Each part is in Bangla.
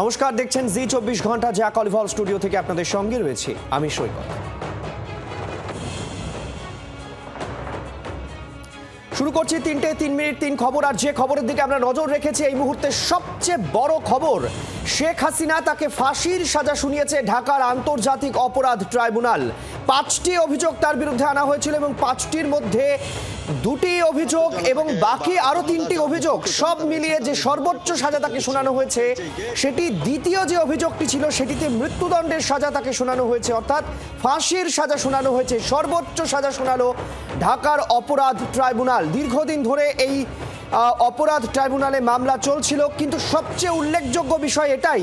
নমস্কার, দেখছেন জি চব্বিশ ঘণ্টা যা কলিভল স্টুডিও থেকে আপনাদের সঙ্গে রয়েছে আমি সৈকত। শুরু করছি তিনটে তিন মিনিট, তিন খবর, আর যে খবরের দিকে আমরা নজর রেখেছি, এই মুহূর্তে সবচেয়ে বড় খবর, শেখ হাসিনা তাকে ফাঁসির সাজা শুনিয়েছে ঢাকার আন্তর্জাতিক অপরাধ ট্রাইব্যুনাল। পাঁচটি অভিযোগ তার বিরুদ্ধে আনা হয়েছিল এবং পাঁচটির মধ্যে দুটি অভিযোগ এবং বাকি আরও তিনটি অভিযোগ, সব মিলিয়ে যে সর্বোচ্চ সাজা তাকে শোনানো হয়েছে, সেটি দ্বিতীয় যে অভিযোগটি ছিল, সেটিতে মৃত্যুদণ্ডের সাজা তাকে শোনানো হয়েছে, অর্থাৎ ফাঁসির সাজা শোনানো হয়েছে, সর্বোচ্চ সাজা শোনালো ঢাকার অপরাধ ট্রাইব্যুনাল। দীর্ঘদিন ধরে এই অপরাধ ট্রাইব্যুনালে মামলা চলছিল, কিন্তু সবচেয়ে উল্লেখযোগ্য বিষয় এটাই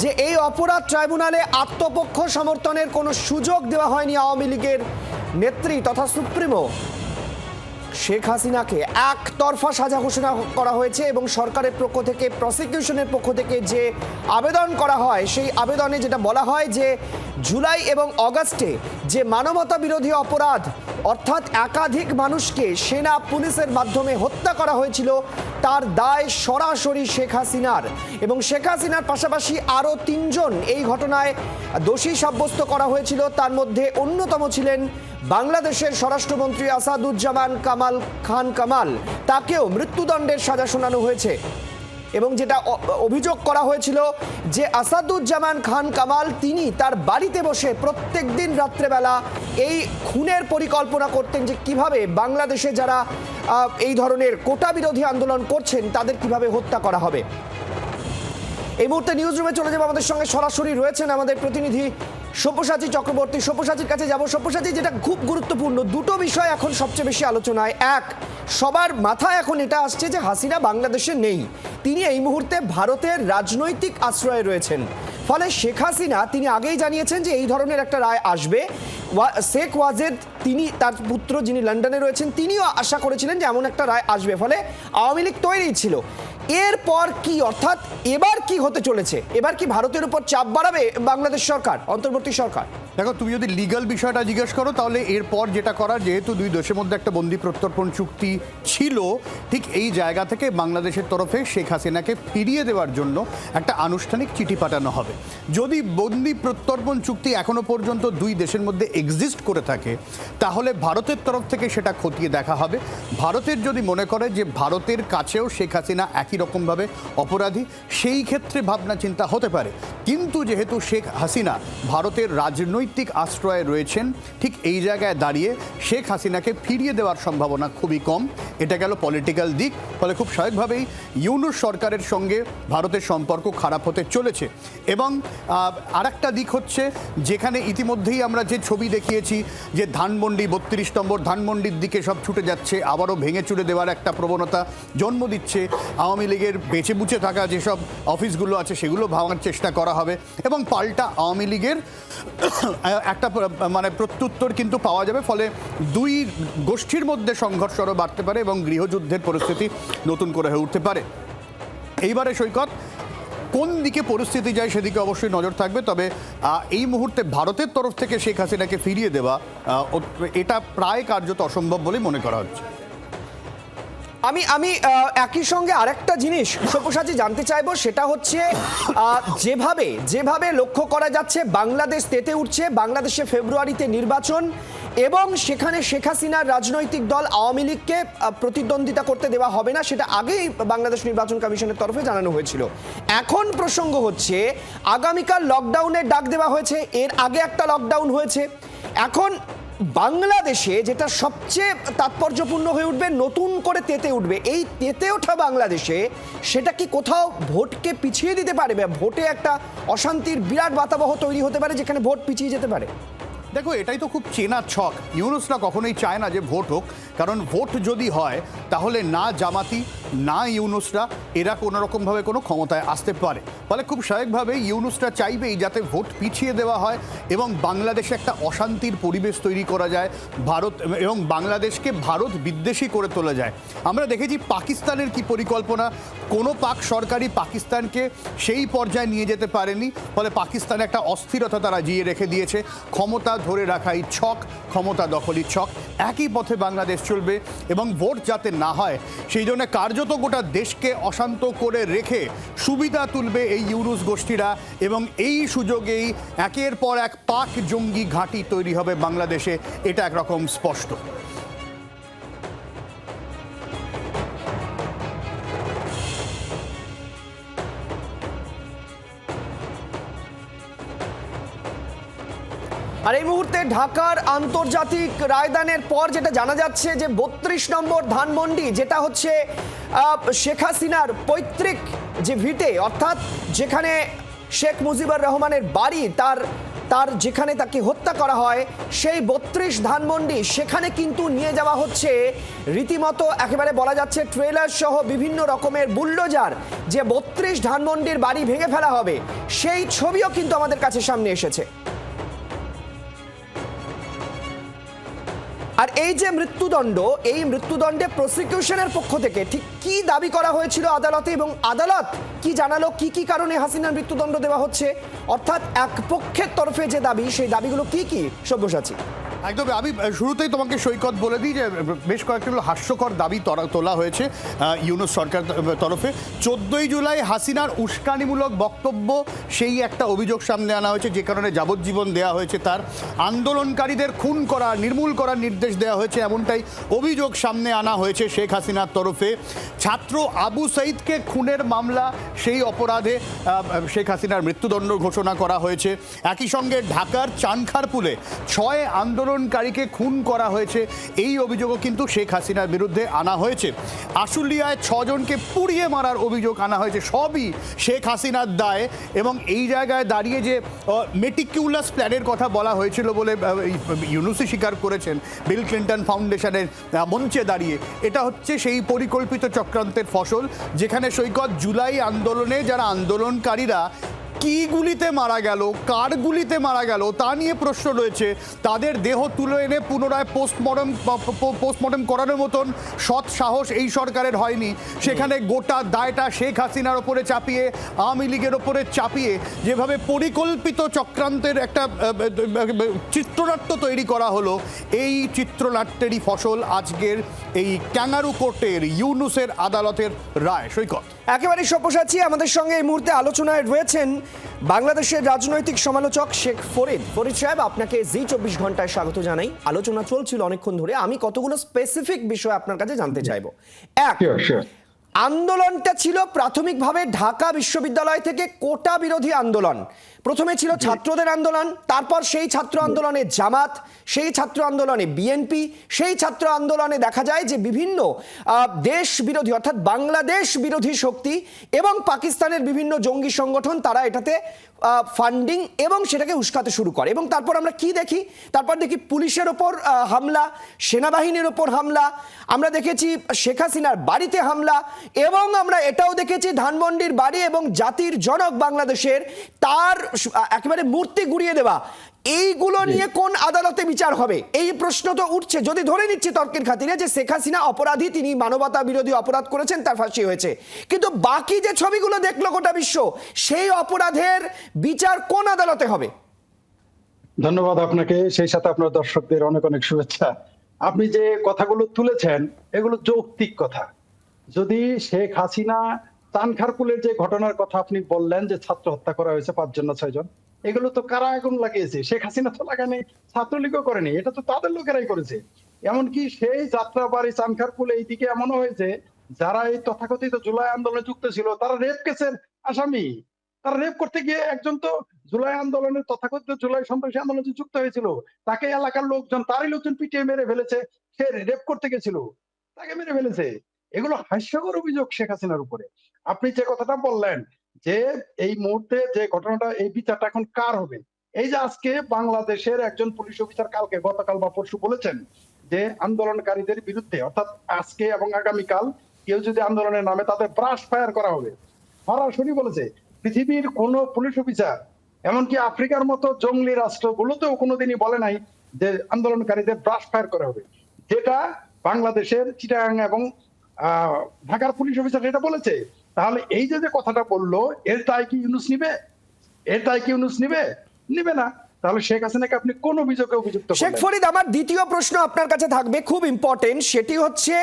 যে এই অপরাধ ট্রাইব্যুনালে আত্মপক্ষ সমর্থনের কোনো সুযোগ দেওয়া হয়নি আওয়ামী লীগের নেত্রী তথা সুপ্রিমো। শেখ হাসিনাকে একতরফা সাজা ঘোষণা করা হয়েছে এবং সরকারের পক্ষ থেকে প্রসিকিউশনের পক্ষ থেকে যে আবেদন করা হয়, সেই আবেদনে যেটা বলা হয় যে জুলাই এবং অগাস্টে যে মানবতা বিরোধী অপরাধ, অর্থাৎ একাধিক মানুষকে সেনা পুলিশের মাধ্যমে হত্যা করা হয়েছিল, তার দায় সরাসরি শেখ হাসিনার। এবং শেখ হাসিনার পাশাপাশি আরও তিনজন এই ঘটনায় দোষী সাব্যস্ত করা হয়েছিল। তার মধ্যে অন্যতম ছিলেন বাংলাদেশের স্বরাষ্ট্রমন্ত্রী আসাদুজ্জামান কামাল খান কামাল, তাকেও মৃত্যুদণ্ডের সাজা শোনানো হয়েছে। এবং যেটা অভিযোগ করা হয়েছিল যে আসাদুজ্জামান খান কামাল তিনি তার বাড়িতে বসে প্রত্যেক দিন রাত্রেবেলা এই খুনের পরিকল্পনা করতেন যে কীভাবে বাংলাদেশে যারা এই ধরনের কোটা বিরোধী আন্দোলন করছেন তাদের কীভাবে হত্যা করা হবে। এই মুহূর্তে নিউজ রুমে চলে যাব। আমাদের সঙ্গে সরাসরি রয়েছেন আমাদের প্রতিনিধি সব্যসাচী চক্রবর্তী, সব্যসাচীর কাছে যাব। সব্যসাচী, যেটা খুব গুরুত্বপূর্ণ, দুটো বিষয় এখন সবচেয়ে বেশি আলোচনায়। এক, সবার মাথা এখন এটা আসছে যে হাসিনা বাংলাদেশে নেই। তিনি এই মুহূর্তে ভারতের রাজনৈতিক আশ্রয়ে রয়েছেন। ফলে শেখ হাসিনা, তিনি আগেই জানিয়েছেন যে এই ধরনের একটা রায় আসবে। শেখ ওয়াজেদ, তিনি তার পুত্র যিনি লন্ডনে রয়েছেন, তিনিও আশা করেছিলেন যে এমন একটা রায় আসবে, ফলে আওয়ামী লীগ তৈরি ছিল। এরপর কি, অর্থাৎ এবার কি হতে চলেছে? এবার কি ভারতের উপর চাপ বাড়াবে বাংলাদেশ সরকার, অন্তর্বর্তী সরকার? দেখো, তুমি যদি লিগাল বিষয়টা জিজ্ঞেস করো, তাহলে এরপর যেটা করার, যেহেতু দুই দেশের মধ্যে একটা বন্দি প্রত্যর্পণ চুক্তি ছিল, ঠিক এই জায়গা থেকে বাংলাদেশের তরফে শেখ হাসিনাকে ফিরিয়ে দেওয়ার জন্য একটা আনুষ্ঠানিক চিঠি পাঠানো হবে। যদি বন্দি প্রত্যর্পণ চুক্তি এখনও পর্যন্ত দুই দেশের মধ্যে এক্সিস্ট করে থাকে, তাহলে ভারতের তরফ থেকে সেটা খতিয়ে দেখা হবে। ভারতের যদি মনে করে যে ভারতের কাছেও শেখ হাসিনা একই রকমভাবে অপরাধী, সেই ক্ষেত্রে ভাবনা চিন্তা হতে পারে। কিন্তু যেহেতু শেখ হাসিনা ভারতের রাজনৈতিক আশ্রয়ে রয়েছেন, ঠিক এই জায়গায় দাঁড়িয়ে শেখ হাসিনাকে ফিরিয়ে দেওয়ার সম্ভাবনা খুবই কম। এটা গেল পলিটিক্যাল দিক, ফলে খুব স্বাভাবিকভাবেই ইউনুস সরকারের সঙ্গে ভারতের সম্পর্ক খারাপ হতে চলেছে। এবং আরেকটা দিক হচ্ছে, যেখানে ইতিমধ্যেই আমরা যে ছবি দেখিয়েছি যে ধানমন্ডি বত্রিশ নম্বর ধানমন্ডির দিকে সব ছুটে যাচ্ছে, আবারও ভেঙে চুরে দেওয়ার একটা প্রবণতা জন্ম দিচ্ছে। আওয়ামী লীগের বেঁচে বুচে থাকা যেসব অফিসগুলো আছে, সেগুলো ভাঙার চেষ্টা করা হবে এবং পাল্টা আওয়ামী লীগের একটা মানে প্রত্যুত্তর কিন্তু পাওয়া যাবে, ফলে দুই গোষ্ঠীর মধ্যে সংঘর্ষ আরও বাড়তে পারে এবং গৃহযুদ্ধের পরিস্থিতি নতুন করে হয়ে উঠতে পারে। এইবারে সৈকত কোন দিকে পরিস্থিতি যায় সেদিকে অবশ্যই নজর থাকবে। তবে এই মুহূর্তে ভারতের তরফ থেকে শেখ হাসিনাকে ফিরিয়ে দেওয়া এটা প্রায় কার্যত অসম্ভব বলেই মনে করা হচ্ছে। আমি আমি একই সঙ্গে আরেকটা জিনিস সব্যসাচী জানতে চাইব, সেটা হচ্ছে যেভাবে যেভাবে লক্ষ্য করা যাচ্ছে, বাংলাদেশ তেতে উঠছে, বাংলাদেশে ফেব্রুয়ারিতে নির্বাচন এবং সেখানে শেখ হাসিনার রাজনৈতিক দল আওয়ামী লীগকে প্রতিদ্বন্দ্বিতা করতে দেওয়া হবে না, সেটা আগেই বাংলাদেশ নির্বাচন কমিশনের তরফে জানানো হয়েছিল। এখন প্রসঙ্গ হচ্ছে, আগামীকাল লকডাউনের ডাক দেওয়া হয়েছে, এর আগে একটা লকডাউন হয়েছে। এখন বাংলাদেশে যেটা সবচেয়ে তাৎপর্যপূর্ণ হয়ে উঠবে, নতুন করে তেতে উঠবে, এই তেতে ওঠা বাংলাদেশে সেটা কি কোথাও ভোটকে পিছিয়ে দিতে পারে ভোটে একটা অশান্তির বিরাট বাতাবহ তৈরি হতে পারে, যেখানে ভোট পিছিয়ে যেতে পারে? দেখো, এটাই তো খুব চেনা ছক। ইউনুসরা কখনোই চায় না যে ভোট হোক, কারণ ভোট যদি হয়, তাহলে না জামাতি, না ইউনুসরা এরা কোনো রকমভাবে কোনো ক্ষমতায় আসতে পারে। ফলে খুব স্বাভাবিকভাবে ইউনুসটা চাইবেই যাতে ভোট পিছিয়ে দেওয়া হয় এবং বাংলাদেশে একটা অশান্তির পরিবেশ তৈরি করা যায়, ভারত এবং বাংলাদেশকে ভারত বিদ্বেষী করে তোলা যায়। আমরা দেখেছি পাকিস্তানের কি পরিকল্পনা। কোনো পাক সরকারি পাকিস্তানকে সেই পর্যায়ে নিয়ে যেতে পারেনি। ফলে পাকিস্তানে একটা অস্থিরতা তারা জিয়ে রেখে দিয়েছে। ক্ষমতা ধরে রাখাই ছক, ক্ষমতা দখলই ছক। একই পথে বাংলাদেশ চলবে এবং ভোট যাতে না হয়, সেই জন্য কার্যত গোটা দেশকে অশান্তি চক্রান্ত করে রেখে সুবিধা তুলবে এই ইউনুস গোষ্ঠীরা এবং এই সুযোগেই একের পর এক পাক জঙ্গি ঘাঁটি তৈরি হবে বাংলাদেশে। এটা একরকম স্পষ্ট। আর এই মুহূর্তে ঢাকার আন্তর্জাতিক রায়দানের পর যেটা জানা যাচ্ছে যে বত্রিশ নম্বর ধানমন্ডি, যেটা হচ্ছে শেখ হাসিনার পৈতৃক যে ভিটে, অর্থাৎ যেখানে শেখ মুজিবুর রহমানের বাড়ি, তার তার যেখানে তাকে হত্যা করা হয়, সেই বত্রিশ ধানমন্ডি সেখানে কিন্তু নিয়ে যাওয়া হচ্ছে। রীতিমতো একেবারে বলা যাচ্ছে ট্রেলার সহ বিভিন্ন রকমের বুল্ডোজার যে বত্রিশ ধানমন্ডির বাড়ি ভেঙে ফেলা হবে, সেই ছবিও কিন্তু আমাদের কাছে সামনে এসেছে। আর এই যে মৃত্যুদণ্ড, এই মৃত্যুদণ্ডে প্রসিকিউশনের পক্ষ থেকে ঠিক কি দাবি করা হয়েছিল আদালতে এবং আদালত কি জানালো, কি কি কারণে হাসিনার মৃত্যুদণ্ড দেওয়া হচ্ছে? অর্থাৎ এক পক্ষের তরফে যে দাবি, সেই দাবিগুলো কি কি, সব্যসাচী? একদম আমি শুরুতেই তোমাকে সৈকত বলে দিই যে বেশ কয়েকটি হাস্যকর দাবি তোলা হয়েছে ইউনুস সরকার তরফে। চোদ্দই জুলাই হাসিনার উস্কানিমূলক বক্তব্য, সেই একটা অভিযোগ সামনে আনা হয়েছে, যে কারণে যাবজ্জীবন দেওয়া হয়েছে তার। আন্দোলনকারীদের খুন করা নির্মূল করার নির্দেশ দেওয়া হয়েছে, এমনটাই অভিযোগ সামনে আনা হয়েছে শেখ হাসিনার তরফে। ছাত্র আবু সঈদকে খুনের মামলা, সেই অপরাধে শেখ হাসিনার মৃত্যুদণ্ড ঘোষণা করা হয়েছে। একই সঙ্গে ঢাকার চানখারপুলে ছয় আন্দোলনকারীকে খুন করা হয়েছে। এই অভিযোগও কিন্তু শেখ হাসিনার বিরুদ্ধে আনা হয়েছে। আশুলিয়ায় ছজনকে পুড়িয়ে মারার অভিযোগ আনা হয়েছে। সবই শেখ হাসিনার দায় এবং এই জায়গায় দাঁড়িয়ে যে মেটিকিউলাস প্ল্যানের কথা বলা হয়েছিল বলে ইউনুসি স্বীকার করেছেন, বিল ক্লিন্টন ফাউন্ডেশনের মঞ্চে দাঁড়িয়ে। এটা হচ্ছে সেই পরিকল্পিত চক্রান্তের ফসল, যেখানে সৈকত জুলাই আন্দোলনে যারা আন্দোলনকারীরা কি গুলিতে মারা গেল, কার গুলিতে মারা গেল, তা নিয়ে প্রশ্ন রয়েছে। তাদের দেহ তুলে এনে পুনরায় পোস্টমর্টম পোস্টমর্টম করানোর মতন সৎ সাহস এই সরকারের হয়নি। সেখানে গোটা দায়টা শেখ হাসিনার ওপরে চাপিয়ে, আওয়ামী লীগের ওপরে চাপিয়ে, যেভাবে পরিকল্পিত চক্রান্তের একটা চিত্রনাট্য তৈরি করা হলো, এই চিত্রনাট্যেরই ফসল আজকের এই ক্যাঙ্গারু কোর্টের, ইউনুসের আদালতের রায়। সৈকত। একেবারে সব্যসাচী, আমাদের সঙ্গে এই মুহূর্তে আলোচনায় রয়েছেন বাংলাদেশের রাজনৈতিক সমালোচক শেখ ফরিদ। ফরিদ সাহেব, আপনাকে জি চব্বিশ ঘন্টায় স্বাগত জানাই। আলোচনা চলছিল অনেকক্ষণ ধরে। আমি কতগুলো স্পেসিফিক বিষয় আপনার কাছে জানতে চাইব? এক. আন্দোলনটা ছিল প্রাথমিকভাবে ঢাকা বিশ্ববিদ্যালয় থেকে কোটা বিরোধী আন্দোলন। প্রথমে ছিল ছাত্রদের আন্দোলন তারপর সেই ছাত্র আন্দোলনে জামাত সেই ছাত্র আন্দোলনে বিএনপি সেই ছাত্র আন্দোলনে দেখা যায় যে বিভিন্ন দেশ বিরোধী অর্থাৎ বাংলাদেশ বিরোধী শক্তি এবং পাকিস্তানের বিভিন্ন জঙ্গি সংগঠন তারা এটাতে ফান্ডিং এবং সেটাকে উস্কাতে শুরু করে। এবং তারপর আমরা কি দেখি? তারপর দেখি পুলিশের ওপর হামলা, সেনাবাহিনীর ওপর হামলা, আমরা দেখেছি শেখ হাসিনার বাড়িতে হামলা, এবং আমরা এটাও দেখেছি ধানমন্ডির বাড়ি এবং জাতির জনক বাংলাদেশের তার একেবারে মূর্তি গুড়িয়ে দেওয়া। এইগুলো নিয়ে কোন আদালতে বিচার হবে? এই প্রশ্ন তো উঠছে। যদি ধরে নিচ্ছি তর্কের খাতিরে যে শেখ হাসিনা অপরাধী তিনি মানবতা বিরোধী অপরাধ করেছেন তার ফাঁসি হয়েছে। কিন্তু বাকি যে ছবিগুলো দেখল গোটা বিশ্ব সেই অপরাধের বিচার কোন আদালতে হবে? ধন্যবাদ আপনাকে। সেই সাথে আপনার দর্শকদের অনেক অনেক শুভেচ্ছা। আপনি যে কথাগুলো তুলেছেন এগুলো যৌক্তিক কথা। যদি শেখ হাসিনা তানখারপুলের যে ঘটনার কথা আপনি বললেন যে ছাত্র হত্যা করা হয়েছে পাঁচজন না ছয়জন, এগুলো তো কারা আগুন লাগিয়েছে? শেখ হাসিনা তো লাগায়নি, ছাত্রলীগও করেনি, এটা তো তাদের লোকেরাই করেছে। এমনকি সেই যাত্রাবাড়ি চানখারপুল এইদিকে এমনও হয়েছে, যারা এই তথাকথিত জুলাই আন্দোলনে যুক্ত ছিল, তারা রেপ কেসের আসামি। তারা রেপ করতে গিয়ে একজন তো জুলাই আন্দোলনের তথাকথিত জুলাই সন্ত্রাসী আন্দোলনে যুক্ত হয়েছিল, তাকে এলাকার লোকজন, তারই লোকজন পিটিয়ে মেরে ফেলেছে, সে রেপ করতে গেছিল, তাকে মেরে ফেলেছে। এগুলো হাস্যকর অভিযোগ শেখ হাসিনার উপরে। আপনি যে কথাটা বললেন যে এই মুহূর্তে যে ঘটনাটা, এই বিচারটা এখন কার হবে? এই যে আজকে বাংলাদেশের একজন পুলিশ অফিসার কালকে, গতকাল বা পরশু বলেছেন যে আন্দোলনকারীদের বিরুদ্ধে, অর্থাৎ আজকে এবং আগামীকাল কেউ যদি আন্দোলনের নামে, তাদের ব্রাশ ফায়ার করা হবে। সরাসরি বলেছে, পৃথিবীর কোন পুলিশ অফিসার, এমনকি আফ্রিকার মতো জঙ্গলি রাষ্ট্রগুলোতেও কোনোদিনই বলে নাই যে আন্দোলনকারীদের ব্রাশ ফায়ার করা হবে। যেটা বাংলাদেশের চিটাগাং এবং ঢাকার পুলিশ অফিসার এটা বলেছে তাহলে এই যে যে কথাটা বলল এর দায় কি ইউনুস নিবে? এর দায় কি ইউনুস নিবে? নিবে না। তাহলে শেখ হাসিনাকে আপনি কোন অভিযোগে অভিযুক্ত শেখ ফরিদ আমার দ্বিতীয় প্রশ্ন আপনার কাছে থাকবে খুব ইম্পর্টেন্ট সেটি হচ্ছে।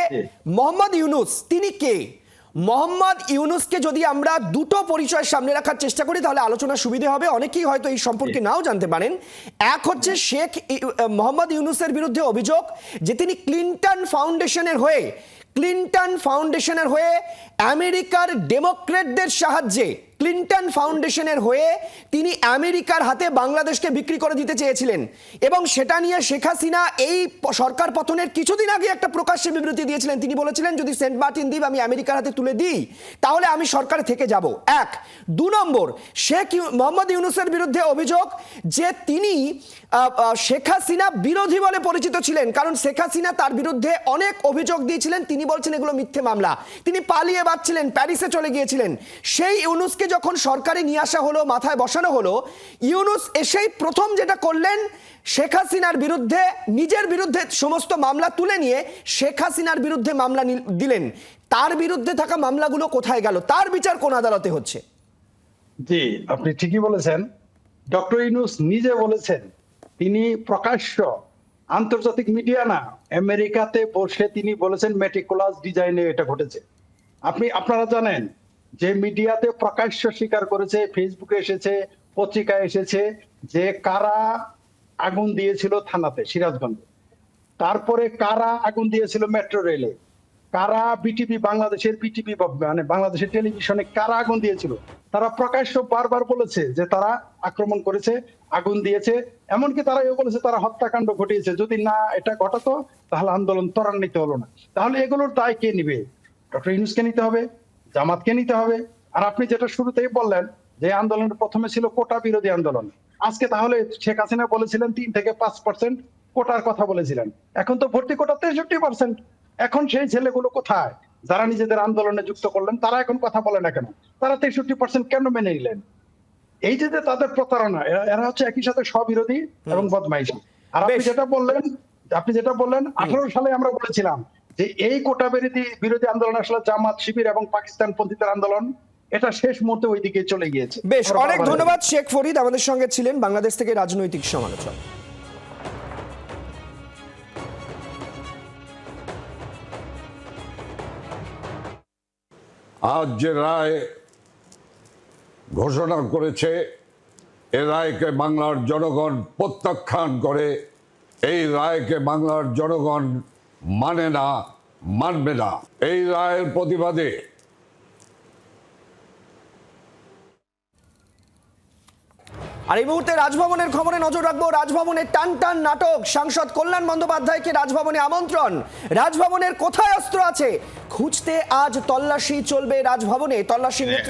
মোহাম্মদ ইউনুস তিনি কে? মোহাম্মদ ইউনুসকে যদি আমরা দুটো পরিচয় সামনে রাখার চেষ্টা করি তাহলে আলোচনা সুবিধে হবে। অনেকেই হয়তো এই সম্পর্কে নাও জানতে পারেন। এক হচ্ছে শেখ মোহাম্মদ ইউনুসের বিরুদ্ধে অভিযোগ যে তিনি ক্লিন্টন ফাউন্ডেশনের হয়ে ক্লিন্টন ফাউন্ডেশনের হয়ে আমেরিকার ডেমোক্রেটদের সাহায্যে, ক্লিন্টন ফাউন্ডেশনের হয়ে তিনি আমেরিকার হাতে বাংলাদেশকে বিক্রি করে দিতে চেয়েছিলেন। এবং সেটা নিয়ে শেখ হাসিনা এই সরকার পতনের কিছুদিন আগে একটা প্রকাশ্যে বিবৃতি দিয়েছিলেন। তিনি বলেছিলেন, যদি সেন্ট মার্টিন দ্বীপ আমি আমেরিকার হাতে তুলে দিই, তাহলে আমি সরকারে থেকে যাব। এক। দু নম্বর, শেখ মোহাম্মদ ইউনুসের বিরুদ্ধে অভিযোগ যে তিনি শেখ হাসিনা বিরোধী বলে পরিচিত ছিলেন, কারণ শেখ হাসিনা তার বিরুদ্ধে অনেক অভিযোগ দিয়েছিলেন, তিনি বলছেন এগুলো মিথ্যে মামলা। তিনি পালিয়ে বাঁচছিলেন প্যারিসে চলে গিয়েছিলেন। সেই ইউনুসকে যখন সরকারে নিয়ে আসা হলো, মাথায় বসানো হলো, ইউনুস এসেই প্রথম যেটা করলেন, শেখ হাসিনার বিরুদ্ধে, নিজের বিরুদ্ধে সমস্ত মামলা তুলে নিয়ে শেখ হাসিনার বিরুদ্ধে মামলা দিলেন। তার বিরুদ্ধে থাকা মামলাগুলো কোথায় গেল? তার বিচার কোন আদালতে হচ্ছে? জি, আপনি ঠিকই বলেছেন। ডক্টর ইউনুস নিজে বলেছেন তিনি প্রকাশ্য আন্তর্জাতিক মিডিয়া না, আমেরিকাতে বসে তিনি বলেছেন মেটিকুলাস ডিজাইনে এটা ঘটেছে। আপনি, আপনারা জানেন যে মিডিয়াতে প্রকাশ্য স্বীকার করেছে, ফেসবুকে এসেছে, পত্রিকায় এসেছে যে কারা আগুন দিয়েছিল থানাতে, সিরাজগঞ্জে। তারপরে কারা আগুন দিয়েছিল মেট্রো রেলে কারা বিটিভি বাংলাদেশের বিটিভি মানে বাংলাদেশের টেলিভিশনে কারা আগুন দিয়েছিল? তারা প্রকাশ্য বারবার বলেছে যে তারা আক্রমণ করেছে, আগুন দিয়েছে। এমনকি তারা এও বলেছে তারা হত্যাকাণ্ড ঘটিয়েছে। যদি না এটা ঘটাতো, তাহলে আন্দোলন ত্বরান্বিত হলো না। তাহলে এগুলোর দায় কে নিবে? ডক্টর ইউনুসকে নিতে হবে, জামাতকে নিতে হবে। আর আপনি যেটা শুরুতেই বললেন যে আন্দোলনের প্রথমে ছিল কোটা বিরোধী আন্দোলন। আজকে তাহলে শেখ হাসিনা বলেছিলেন তিন থেকে পাঁচ পার্সেন্ট কোটার কথা বলেছিলেন। এখন তো ভর্তি কোটা তেষট্টি পার্সেন্ট এখন সেই ছেলেগুলো কোথায়? যারা নিজেদের আন্দোলনে যুক্ত করলেন তারা এখন কথা বলে না কেন? তারা তেষট্টি পার্সেন্ট কেন মেনে নিলেন? এই যে তাদের প্রতারণা এরা- এরা হচ্ছে একই সাথে স্ববিরোধী এবং বদমাইশি। আর আপনি যেটা বললেন আপনি যেটা বললেন আঠারো সালে আমরা বলেছিলাম যে এই কোটা বিরোধী বিরোধী আন্দোলন আসলে জামাত শিবির এবং পাকিস্তান পন্থীদের আন্দোলন। এটা শেষ মুহূর্তে ওই দিকে চলে গিয়েছে। বেশ অনেক ধন্যবাদ শেখ ফরিদ। আমাদের সঙ্গে ছিলেন বাংলাদেশ থেকে রাজনৈতিক সমালোচক। আজ যে রায় ঘোষণা করেছে, এ রায়কে বাংলার জনগণ প্রত্যাখ্যান করে, এই রায়কে বাংলার জনগণ মানে না, মানবে না। এই রায়ের প্রতিবাদে আর এই মুহূর্তে রাজভবনের খবরে নজর রাখব রাজভবনের টান টান নাটক। সাংসদ কল্যাণ বন্দ্যোপাধ্যায়কে রাজভবনে আমন্ত্রণ। রাজভবনের কোথায় অস্ত্র আছে? খুঁজতে আজ তল্লাশি চলবে রাজভবনে। তল্লাশি হ্যাঁ,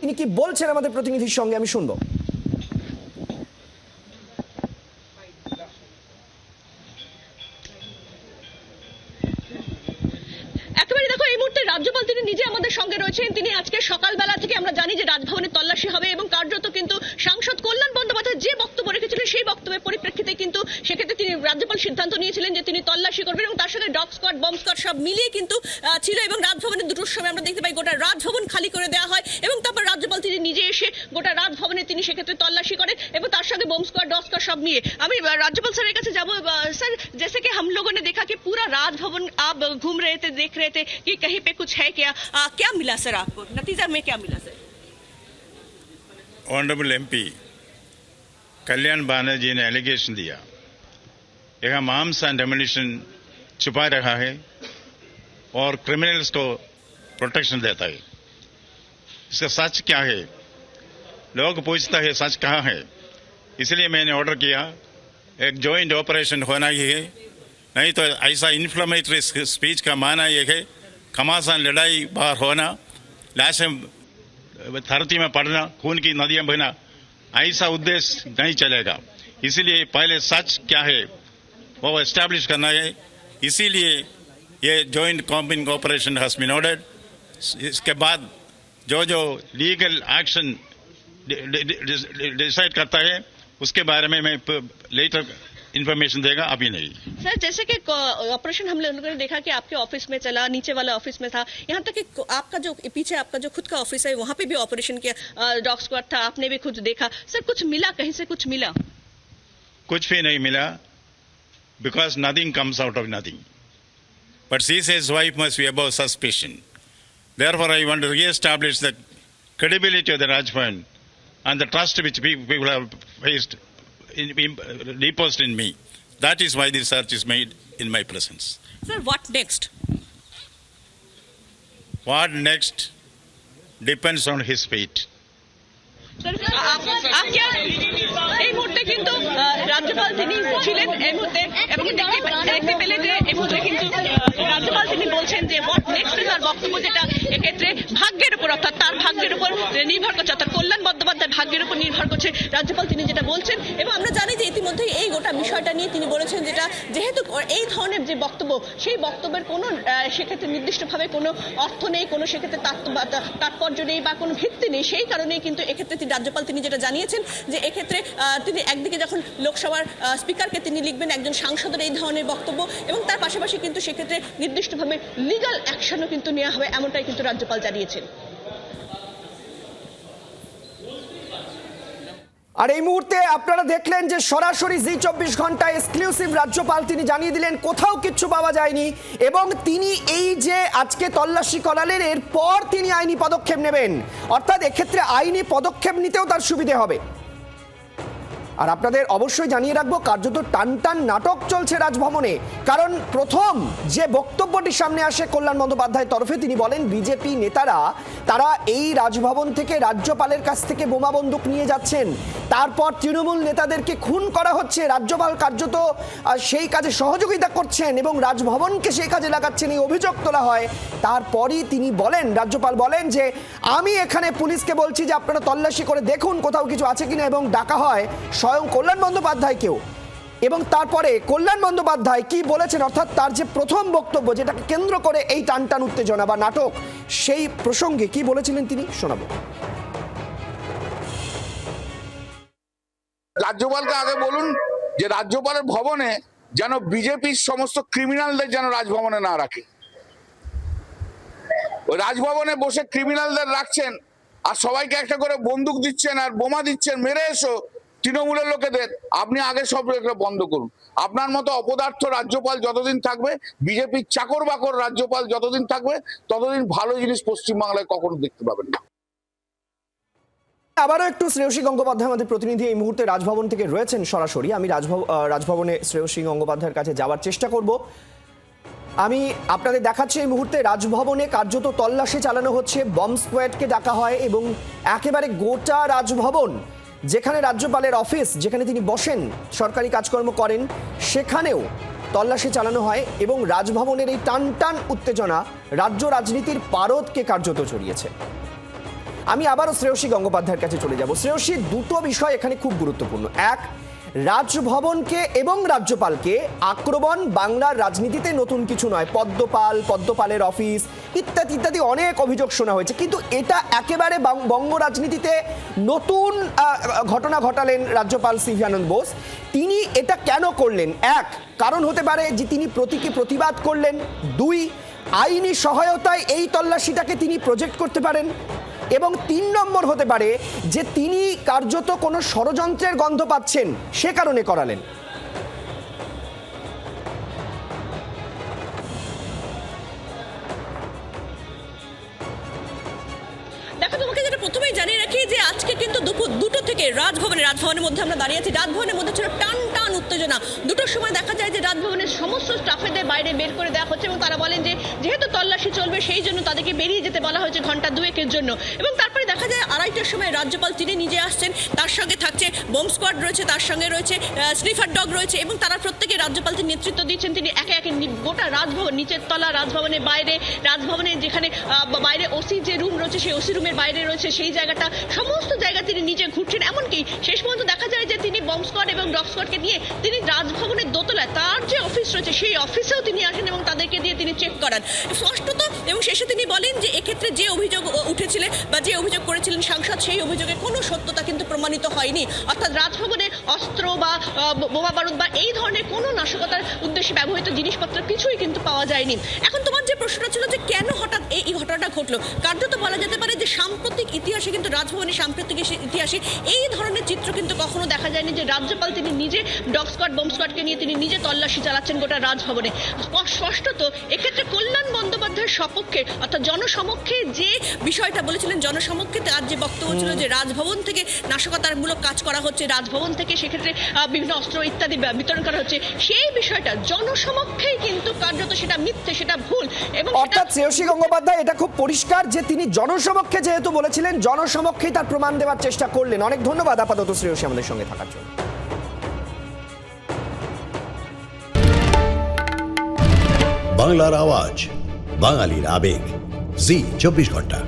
তিনি কি বলছেন আমাদের প্রতিনিধির সঙ্গে? আমি শুনব। সিদ্ধান্ত নিয়েছিলেন যে তিনি তল্লাশি করবেন এবং তার সঙ্গে ডগ স্কোয়াড বম্ব স্কোয়াড সব মিলিয়ে কিন্তু আহ, ছিল এবং রাজভবনে দুটোর সময় আমরা দেখতে পাই গোটা রাজভবন খালি করে দেওয়া হয় এবং তারপর রাজ্যপাল তিনি নিজে এসে গোটা রাজভবনে তিনি সেক্ষেত্রে তল্লাশি করেন এবং তার সঙ্গে বোম স্কোয়াড ডগ স্কোয়াড সব নিয়ে আমি আহ, राज्यपाल सर के जाबो सर जैसे कि हम लोगों ने देखा कि पूरा राजभवन आप घूम रहे थे देख रहे थे कि कहीं पे कुछ है क्या आ, क्या मिला सर आपको नतीजा में क्या मिला sir honourable MP Kalyan Banerjee ने एलिगेशन दिया यहाँ आर्म्स एंड एमिनेशन छुपा रहा है और क्रिमिनल्स को प्रोटेक्शन देता है। इसका सच क्या है? लोग पूछता है, सच कहाँ है? इसलिए मैंने ऑर्डर किया, एक जॉइंट ऑपरेशन होना ही है। नहीं तो ऐसा इन्फ्लेमेटरी स्पीच का माना यह है घमासान लड़ाई बाहर होना, लाशें धरती में पड़ना, खून की नदियाँ बहना, ऐसा उद्देश्य नहीं चलेगा। इसलिए पहले सच क्या है? वो एस्टेब्लिश करना है। इसीलिए ये joint combing operation has been ordered इसके बाद जो जो लीगल एक्शन डिसाइड करता है उसके बारे में मैं लेटर इंफॉर्मेशन देगा अभी नहीं। सर जैसे कि ऑपरेशन हम लोगों ने देखा कि आपके ऑफ़िस में चला नीचे वाला ऑफ़िस में था। यहाँ तक कि आपका जो पीछे आपका जो खुद का ऑफ़िस है वहाँ पे भी ऑपरेशन किया डॉग स्क्वाड था आपने भी खुद देखा। सर कुछ मिला? कहीं से कुछ मिला? कुछ भी नहीं मिला। because nothing comes out of nothing. But she says wife must be above suspicion. Therefore, I want to re-establish the credibility of the Raj Bhavan and the trust which pe- people have faced, in, in, reposed in me. That is why this search is made in my presence. Sir, what next? What next depends on his fate. Sir আজকে এই মুহূর্তে কিন্তু আহ, রাজ্যপাল তিনি ছিলেন এই মুহূর্তে এবং দেখতে পেলে যে এই মুহূর্তে কিন্তু রাজ্যপাল তিনি বলছেন যে হোয়াট নেক্সট তার বক্তব্য যেটা এক্ষেত্রে ভাগ্যের উপর অর্থাৎ তার ভাগ্যের উপর নির্ভর করছে অর্থাৎ ভাগ্যের উপর নির্ভর করছে রাজ্যপাল তিনি যেটা বলছেন। এবং আমরা জানি যে ইতিমধ্যেই এই গোটা বিষয়টা নিয়ে তিনি বলেছেন যেটা যেহেতু এই ধরনের যে বক্তব্য, সেই বক্তব্যের কোনো সেক্ষেত্রে নির্দিষ্টভাবে কোনো অর্থ নেই, কোনো সেক্ষেত্রে তাৎ- তাৎপর্য নেই বা কোনো ভিত্তি নেই। সেই কারণেই কিন্তু এক্ষেত্রে তিনি রাজ্যপাল তিনি যেটা জানিয়েছেন যে এক্ষেত্রে তিনি একদিকে যখন লোকসভার স্পিকারকে তিনি লিখবেন একজন সাংসদের এই ধরনের বক্তব্য এবং তার পাশাপাশি কিন্তু সেক্ষেত্রে নির্দিষ্টভাবে লিগাল অ্যাকশনও কিন্তু নেওয়া হবে, এমনটাই কিন্তু রাজ্যপাল জানিয়েছেন। আর এই মুহূর্তে আপনারা দেখলেন যে সরাসরি জি চব্বিশ ঘণ্টা এক্সক্লুসিভ রাজ্যপাল তিনি জানিয়ে দিলেন, কোথাও কিচ্ছু পাওয়া যায়নি এবং তিনি এই যে আজকে তল্লাশি করালেন, এরপর তিনি আইনি পদক্ষেপ নেবেন। অর্থাৎ এক্ষেত্রে আইনি পদক্ষেপ নিতেও তার সুবিধে হবে। আর আপনাদের অবশ্যই জানিয়ে রাখব, কার্যত টান টান নাটক চলছে রাজভবনে। কারণ প্রথম যে বক্তব্যটি সামনে আসে কল্যাণ বন্দ্যোপাধ্যায়ের তরফে, তিনি বলেন, বিজেপি নেতারা, তারা এই রাজভবন থেকে রাজ্যপালের কাছ থেকে বোমা বন্দুক নিয়ে যাচ্ছেন। তারপর তৃণমূল নেতাদেরকে খুন করা হচ্ছে। রাজ্যপাল কার্যত সেই কাজে সহযোগিতা করছেন এবং রাজভবনকে সেই কাজে লাগাচ্ছেন। এই অভিযোগ তোলা হয়। তারপরই তিনি বলেন, রাজ্যপাল বলেন যে, আমি এখানে পুলিশকে বলছি যে আপনারা তল্লাশি করে দেখুন কোথাও কিছু আছে কিনা এবং ডাকা হয়। স্বয়ং কল্যাণ বন্দ্যোপাধ্যায়কেও এবং তারপরে কল্যাণ বন্দ্যোপাধ্যায় কি বলেছেন? অর্থাৎ তার যে প্রথম বক্তব্য যেটাকে কেন্দ্র করে এই টান টান উত্তেজনা বা নাটক, সেই প্রসঙ্গে কি বলেছিলেন তিনি? শোনাবো। রাজ্যপালকে আগে বলুন যে রাজ্যপালের ভবনে যেন বিজেপির সমস্ত ক্রিমিনালদের যেন রাজভবনে না রাখে। রাজভবনে বসে ক্রিমিনালদের রাখছেন আর সবাইকে একটা করে বন্দুক দিচ্ছেন আর বোমা দিচ্ছেন, মেরে এসো। তৃণমূলের লোকেদের, আপনি আগে সব বন্ধ করুন। আপনার মতো অপদার্থ রাজ্যপাল যতদিন থাকবে, বিজেপির চাকর বাকর রাজ্যপাল যতদিন থাকবে, ততদিন ভালো জিনিস পশ্চিমবাংলায় কখনো দেখতে পাবেন না। আবারও একটু শ্রেয়সী গঙ্গোপাধ্যায় আমাদের প্রতিনিধি এই মুহূর্তে রাজভবন থেকে রয়েছেন সরাসরি। আমি রাজভবনে শ্রেয়সী গঙ্গোপাধ্যায়ের কাছে যাওয়ার চেষ্টা করব। আমি আপনাদের দেখাচ্ছি এই মুহূর্তে রাজভবনে কার্যত তল্লাশি চালানো হচ্ছে, বম স্কোয়াডকে ডাকা হয় এবং একেবারে গোটা রাজভবন যেখানে রাজ্যপালের অফিস, যেখানে তিনি বসেন, সরকারি কাজকর্ম করেন, সেখানেও তল্লাশি চালানো হয় এবং রাজভবনের এই টান টান উত্তেজনা রাজ্য রাজনীতির পারদকে কার্যত ছড়িয়েছে। আমি আবারও শ্রেয়সী গঙ্গোপাধ্যায়ের কাছে চলে যাব। শ্রেয়সী, দুটো বিষয় এখানে খুব গুরুত্বপূর্ণ। এক রাজভবনকে এবং রাজ্যপালকে আক্রমণ বাংলার রাজনীতিতে নতুন কিছু নয়। পদ্মপাল, পদ্মপালের অফিস, ইত্যাদি ইত্যাদি অনেক অভিযোগ শোনা হয়েছে। কিন্তু এটা একেবারে বঙ্গ রাজনীতিতে নতুন ঘটনা ঘটালেন রাজ্যপাল সিভি আনন্দ বোস। তিনি এটা কেন করলেন? এক, কারণ হতে পারে যে তিনি প্রতীকী প্রতিবাদ করলেন। দুই, আইনি সহায়তায় এই তল্লাশিটাকে তিনি প্রজেক্ট করতে পারেন। এবং তিন নম্বর হতে পারে যে তিনি কার্যত কোনো ষড়যন্ত্রের গন্ধ পাচ্ছেন, সে কারণে করালেন। প্রথমেই জানিয়ে রাখি যে আজকে কিন্তু দুপুর দুটো থেকে রাজভবনে, রাজভবনের মধ্যে আমরা দাঁড়িয়ে আছি। রাজভবনের মধ্যে ছিল টান উত্তেজনা। দুটোর সময় দেখা যায় যে রাজভবনের সমস্ত স্টাফেদের বাইরে বের করে দেওয়া হচ্ছে এবং তারা বলেন যে যেহেতু তল্লাশি চলবে, সেই জন্য তাদেরকে বেরিয়ে যেতে বলা হয়েছে ঘণ্টা দুয়েকের জন্য। এবং তারপরে দেখা যায় আড়াইটার সময় রাজ্যপাল তিনি নিজে আসছেন। তার সঙ্গে থাকছে বোম স্কোয়াড রয়েছে, তার সঙ্গে রয়েছে স্লিফার ডগ রয়েছে এবং তারা প্রত্যেকে রাজ্যপাল তিনি নেতৃত্ব দিচ্ছেন। তিনি একে একে গোটা রাজভবন, নিচের তলা রাজভবনের বাইরে রাজভবনের যেখানে বাইরে ওসি যে রুম রয়েছে, সেই ওসি রুমের বাইরে রয়েছে, সেই জায়গাটা, সমস্ত জায়গা তিনি নিজে ঘুরছেন। এমনকি শেষ পর্যন্ত দেখা যায় যে তিনি বম স্কোয়াড এবং ডগ স্কোয়াডকে নিয়ে তিনি রাজভবনের দোতলায়, তার যে অফিস রয়েছে, সেই অফিসেও তিনি আসেন এবং তাদেরকে দিয়ে তিনি চেক করান। স্পষ্টত এবং শেষে তিনি বলেন যে এক্ষেত্রে যে অভিযোগ উঠেছিলেন বা যে অভিযোগ করেছিলেন সাংসদ সেই অভিযোগের কোনো সত্যতা কিন্তু প্রমাণিত হয়নি। অর্থাৎ রাজভবনে অস্ত্র বা বোমা বারুদ বা এই ধরনের কোনো নাশকতার উদ্দেশ্যে ব্যবহৃত জিনিসপত্র কিছুই কিন্তু পাওয়া যায়নি। এখন তোমার যে প্রশ্নটা ছিল যে কেন হঠাৎ এই ঘটনাটা ঘটলো, কার্যত বলা যেতে পারে যে সাম্প্রতিক ইতিহাসে কিন্তু রাজভবনের সাম্প্রতিক ইতিহাসে এই ধরনের চিত্র কিন্তু কখনো দেখা যায়নি যে রাজ্যপাল তিনি নিজে ডগ স্কোয়াড, বোম নিয়ে তিনি নিজে তল্লাশি চালাচ্ছেন গোটা রাজভবনে। স্প- স্পষ্টত এক্ষেত্রে কল্যাণ বন্দ্যোপাধ্যায়ের সপক্ষে, অর্থাৎ জনসমক্ষে যে বিষয়টা বলেছিলেন, জনসমক্ষে তার যে বক্তব্য ছিল যে রাজভবন থেকে নাশকতামূলক কাজ করা হচ্ছে রাজভবন থেকে সেক্ষেত্রে বিভিন্ন অস্ত্র ইত্যাদি বিতরণ করা হচ্ছে। সেই বিষয়টা জনসমক্ষেই কিন্তু কার্যত সেটা মিথ্যে সেটা ভুল এবং অর্থাৎ শ্রেয়সী গঙ্গোপাধ্যায় এটা খুব পরিষ্কার যে তিনি জনসমক্ষে যেহেতু বলেছিলেন জনসমক্ষেই তার প্রমাণ দেওয়ার চেষ্টা করলেন। অনেক ধন্যবাদ আপাতত শ্রেয়সী আমাদের সঙ্গে থাকার জন্য। বাংলার আওয়াজ বাঙালির আবেগ। জি চব্বিশ ঘণ্টা।